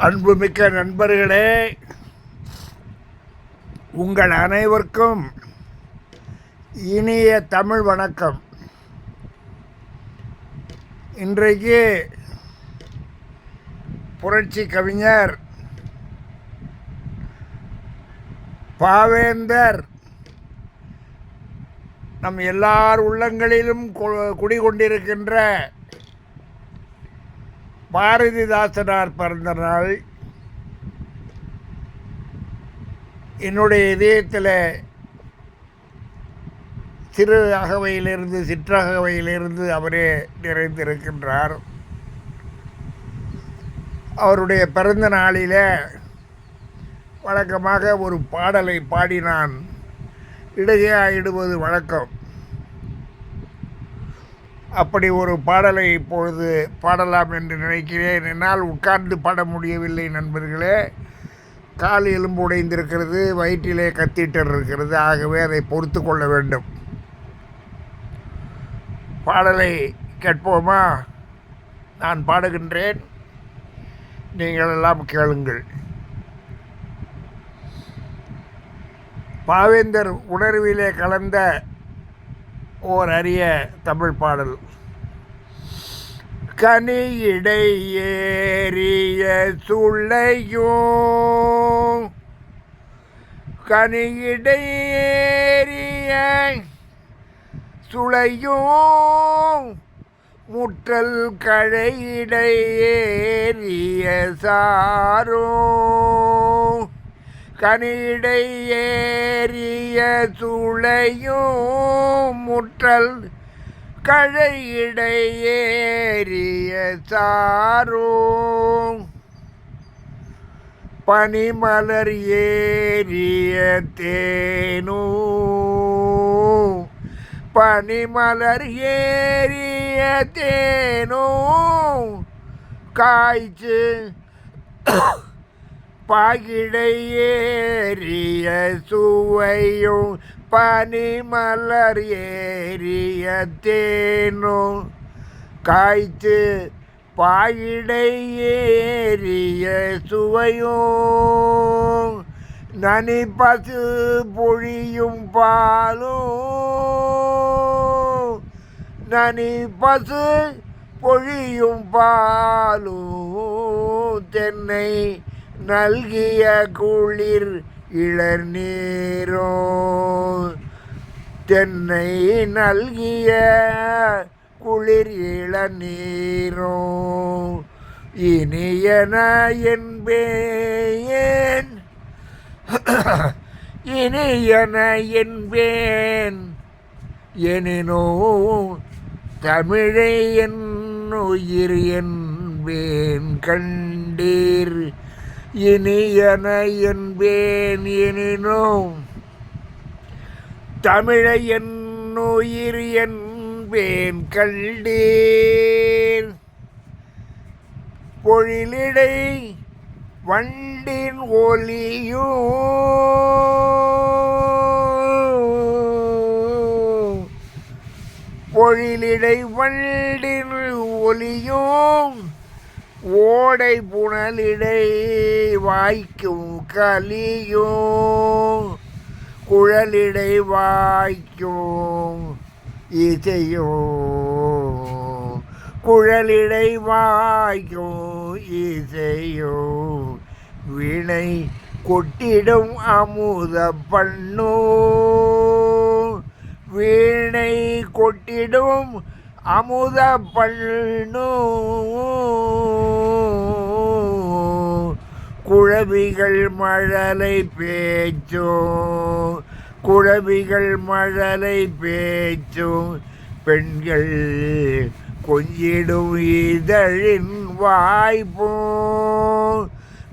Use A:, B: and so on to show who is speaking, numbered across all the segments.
A: அன்புமிக்க நண்பர்களே உங்கள் அனைவருக்கும் இனிய தமிழ் வணக்கம். இன்றைக்கு புரட்சி கவிஞர் பாவேந்தர் நம் எல்லார் உள்ளங்களிலும் கு- குடிகொண்டிருக்கின்ற பாரதிதாசனார் பிறந்த நாள். என்னுடைய இதயத்தில் சிறு அகவையிலிருந்து சிற்றகவையிலிருந்து அவரே நிறைந்திருக்கின்றார். அவருடைய பிறந்த நாளில் வழக்கமாக ஒரு பாடலை பாடி நான் ஆயிடுவது வழக்கம். அப்படி ஒரு பாடலை இப்பொழுது பாடலாம் என்று நினைக்கிறேன். என்னால் உட்கார்ந்து பாட முடியவில்லை நண்பர்களே. கால் எலும்பு உடைந்திருக்கிறது வயிற்றிலே கத்தீட்டர் இருக்கிறது. ஆகவே அதை பொறுத்து கொள்ள வேண்டும். பாடலை கேட்போமா? நான் பாடுகின்றேன். நீங்கள் எல்லாம் கேளுங்கள். பாவேந்தர் உணர்விலே கலந்த ஓர் அரிய தமிழ் பாடல். கனியிடை ஏறிய சுளையும் கனியிடை ஏறிய சுளையும் முற்றல் கழையிடை ஏறிய சாரும். கனிடை ஏறிய சூளையும் முற்றல் கழையிடை ஏறிய சாரும். பனிமலர் ஏறிய தேனூ. பனிமலர் ஏறிய தேனோ. காய்ச்சு பாகிடையேறிய சுவையும் பனிமலர் ஏறிய தேனும் காய்த்து பாயிடை சுவையும் நனி பசு பொழியும் பாலும். நனி பசு பொழியும் பாலும். தென்னை நல்கிய குளிர் இளர் நீரோ. தென்னை நல்கிய குளிர் இளநீரோ இனியன என்பேன் இனியன என்பேன் எனினோ தமிழை என் உயிர் என்பேன் கண்டீர். இனி என என்பேன் எனினும் தமிழை என் உயிர் என்பேன் கண்டேன். பொழிலிடை வண்டின் ஒலியூ பொழிலிடை வண்டின் ஒலியும் ஓடை புனலிடை வாய்க்கும் கலியும் குழலிடை வாய்க்கும் இசையோ குழலிடை வாய்க்கும் இசையோ வினை கொட்டிடும் அமுத பண்ணோ வீணை கொட்டிடும் அமுத பண்ணு குழவிகள் மழலை பேச்சும் குழவிகள் மழலை பேச்சும் பெண்கள் கொஞ்சிடும் இதழின் வாய்ப்பும்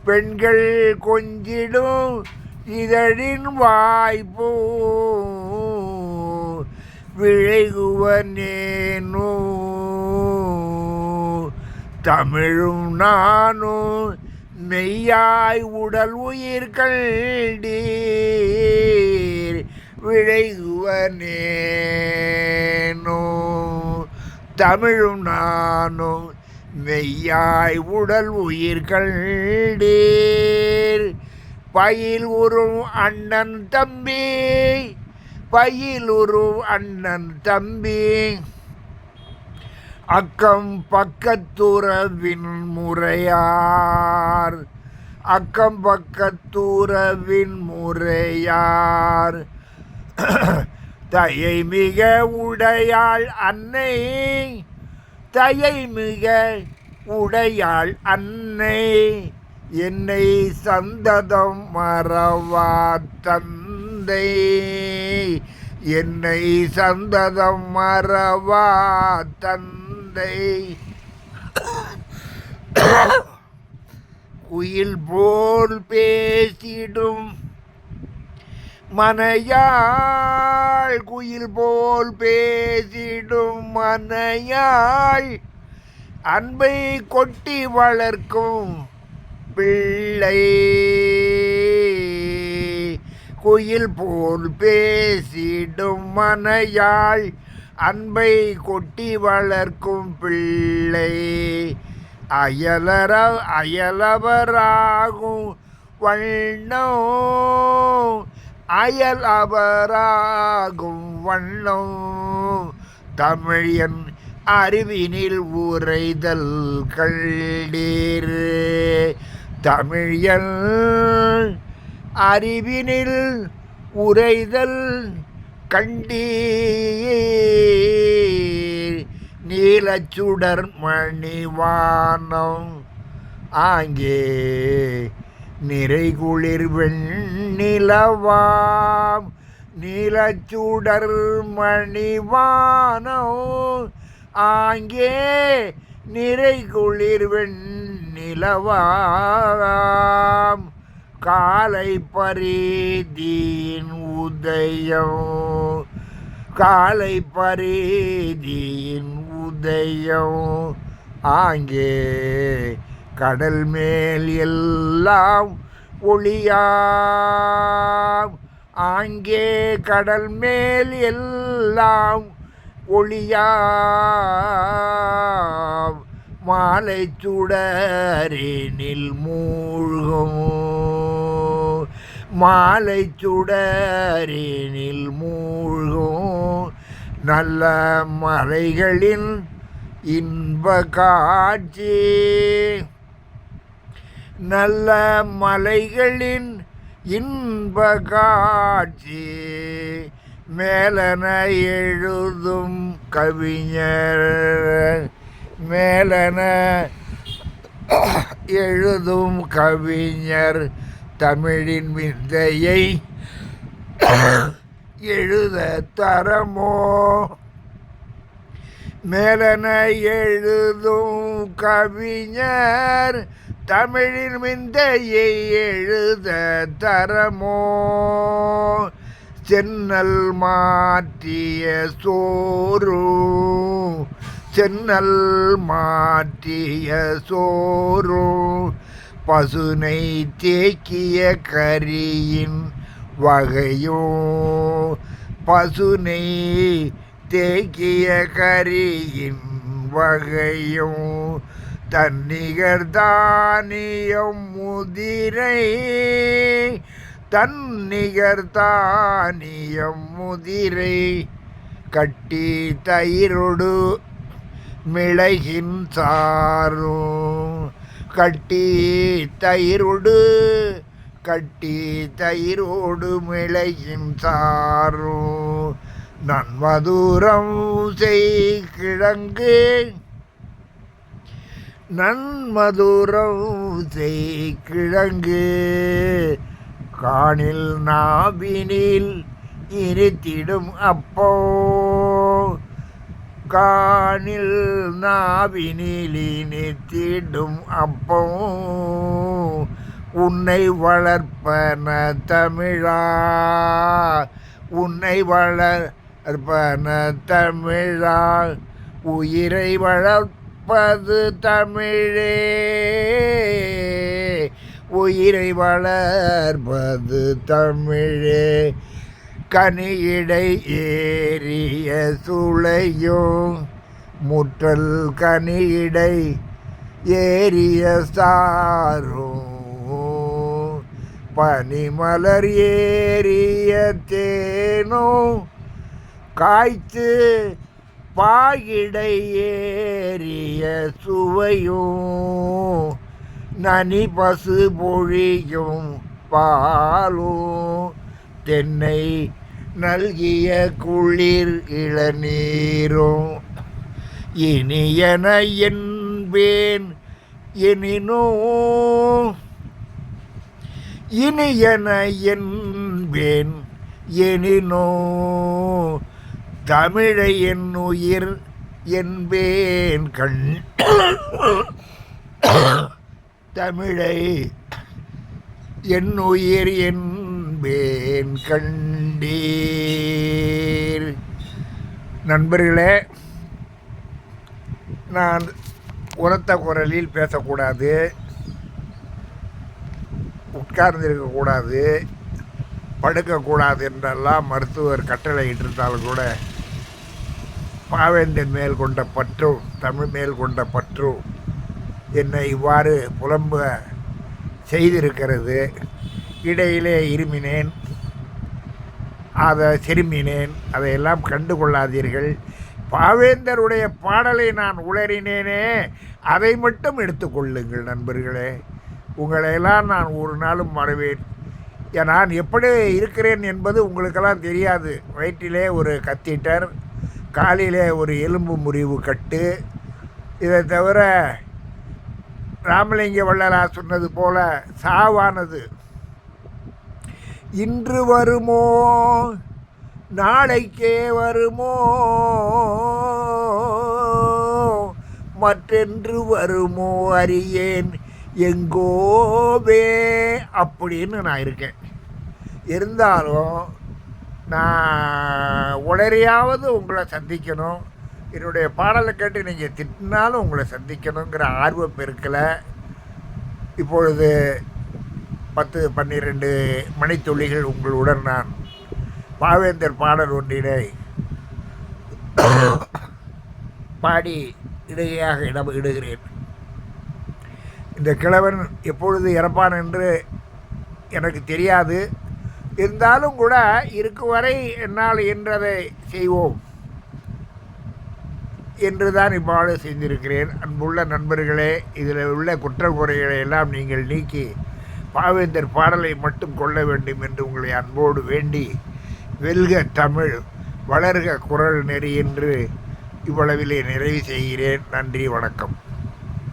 A: பெண்கள் கொஞ்சிடும் இதழின் வாய்ப்பும் விழைகுவனேனோ தமிழும் நானும் மெய்யாய் உடல் உயிர்கள் கண்டீர். விழைகுவனேனோ தமிழும் நானும் மெய்யாய் உடல் உயிர்கள் பயில் உறும் அண்ணன் தம்பி பயில் உறும் அண்ணன் தம்பி. அக்கம் பக்கத்துறவின் முறையார். அக்கம் பக்கத்துறவின் முறையார். தயை மிக உடையாள் அன்னை. தயை மிக உடையாள் அன்னை. என்னை சந்ததம் மறவா தந்தை என்னை சந்ததம் மறவா தந்தை. குயில் போல் பேசிடும் மனையாள் குயில் போல் பேசிடும் மனையாள். அன்பை கொட்டி வளர்க்கும் பிள்ளை. குயில் போல் பேசிடும் மனையாள். அன்பை கொட்டி வளர்க்கும் பிள்ளை. அயலர அயலவராகும் வண்ணம் அயல் அபராகும் வண்ணம் தமிழன் அறிவினில் உரைதல் கண்டீர் தமிழன் அறிவினில் உரைதல் கண்டீர். நீலச்சுடர் மணிவானம் ஆங்கே நிறைகுளிர் வெண்ணிலவாம். நீலச்சுடர் மணிவானோ ஆங்கே நிறைகுளிர் வெண்ணிலவாம். காலை பரீதியின் உதயம். காலை பரீதியின் உதயம். ஆங்கே கடல் மேல் எல்லாம் ஒளியாம். ஆங்கே கடல் மேல் எல்லாம் ஒளியாம். மாலை சுடரினில் மூழ்கும். மாலை சுடரினில் மூழ்கும் நல்ல மலைகளின் இன்ப காட்சி. நல்ல மலைகளின் இன்ப காட்சி. மேலன எழுதும் கவிஞர் மேலன எழுதும் கவிஞர் தமிழின் விந்தையை எழுத தரமோ? மேலன எழுதும் கவிஞர் தமிழின் விந்தையை எழுத தரமோ? சென்னல் மாற்றிய சோறு சென்னல் மாற்றிய சோறு பசுனை தேக்கிய கரியின் வகையோ? பசுனை தேக்கிய கரியின் வகையோ? தன்னிகர் தானியம் முதிரை தன்னிகர் தானியம் முதிரை. கட்டி தயிரொடு மிளகின் சாரும் கட்டி தயிரொடு கட்டி தயிரோடு மிளகின் சாரும் நன்மதுரம் செய் கிழங்கு நன்மதுரம் செய் கிழங்கு. காணில் நாவினில் இருத்திடும் அப்போ. காணில் நாவினில் இனித்திடும் அப்போ உன்னை வளர்ப்பன தமிழா உன்னை வளர்ப்பன தமிழா உயிரை வளர்ப்பது தமிழே உயிரை வளர்ப்பது தமிழே கனியிடை ஏறிய சுளையோ முற்றல் கனியிடை ஏறிய சாரோ பனிமலர் ஏறிய தேனோ காய்த்து பாகிடை ஏறிய சுவையும் நனி பசு பொழியும் பாலும் தென்னை நல்கிய குளிர் இளநீரும் இனியன என்பேன் எனினோ. இனியன என்பேன் எனினோ. தமிழை என் உயிர் என்பேன் கண். தமிழை என் உயிர் என் என்பேன் கண்டீர். நண்பர்களே நான் உரத்த குரலில் பேசக்கூடாது. உட்கார்ந்திருக்கக்கூடாது. படுக்கக்கூடாது என்றெல்லாம் மருத்துவர் கட்டளையிட்டிருந்தாலும் கூட பாவேந்தன் மேல் கொண்ட பற்றும் தமிழ் மேல் கொண்ட பற்றும் என்னை இவ்வாறு புலம்ப செய்திருக்கிறது. இடையிலே இருமினேன். அதை செருமினேன். அதையெல்லாம் கண்டு கொள்ளாதீர்கள். பாவேந்தருடைய பாடலை நான் உளறினேனே. அதை மட்டும் எடுத்துக்கொள்ளுங்கள் நண்பர்களே. உங்களையெல்லாம் நான் ஒரு நாளும் மறவேன். நான் எப்படி இருக்கிறேன் என்பது உங்களுக்கெல்லாம் தெரியாது. வயிற்றிலே ஒரு கத்தீட்டர் காலிலே ஒரு எலும்பு முறிவு கட்டு. இதை தவிர ராமலிங்க வள்ளலா சொன்னது போல சாவானது. இன்று வருமோ? நாளைக்கே வருமோ? மற்றென்று வருமோ அறியேன்? எங்கோவே? அப்படின்னு நான் இருக்கேன். இருந்தாலும் நான் உடறையாவது உங்களை சந்திக்கணும். என்னுடைய பாடலை கேட்டு நீங்கள் திட்டினாலும் உங்களை சந்திக்கணுங்கிற ஆர்வம் இருக்கலை. இப்பொழுது பத்து பன்னிரெண்டு மணித்துளிகள் உங்களுடன் நான். பாவேந்தர் பாடல் ஒன்றினை பாடி இடையாக இடம் இடுகிறேன். இந்த கிழவன் எப்பொழுது இறப்பான் என்று எனக்கு தெரியாது. இருந்தாலும் கூட இருக்கும் வரை என்னால் என்றதை செய்வோம் என்று தான் இவ்வாறு செய்திருக்கிறேன். அன்புள்ள நண்பர்களே இதில் உள்ள குற்றக்குறைகளை எல்லாம் நீங்கள் நீக்கி பாவேந்தர் பாடலை மட்டும் கொள்ள வேண்டும் என்று உங்களை அன்போடு வேண்டி வெல்க தமிழ் வளர்க குரல் நெறி என்று இவ்வளவிலே நிறைவு செய்கிறேன். நன்றி வணக்கம்.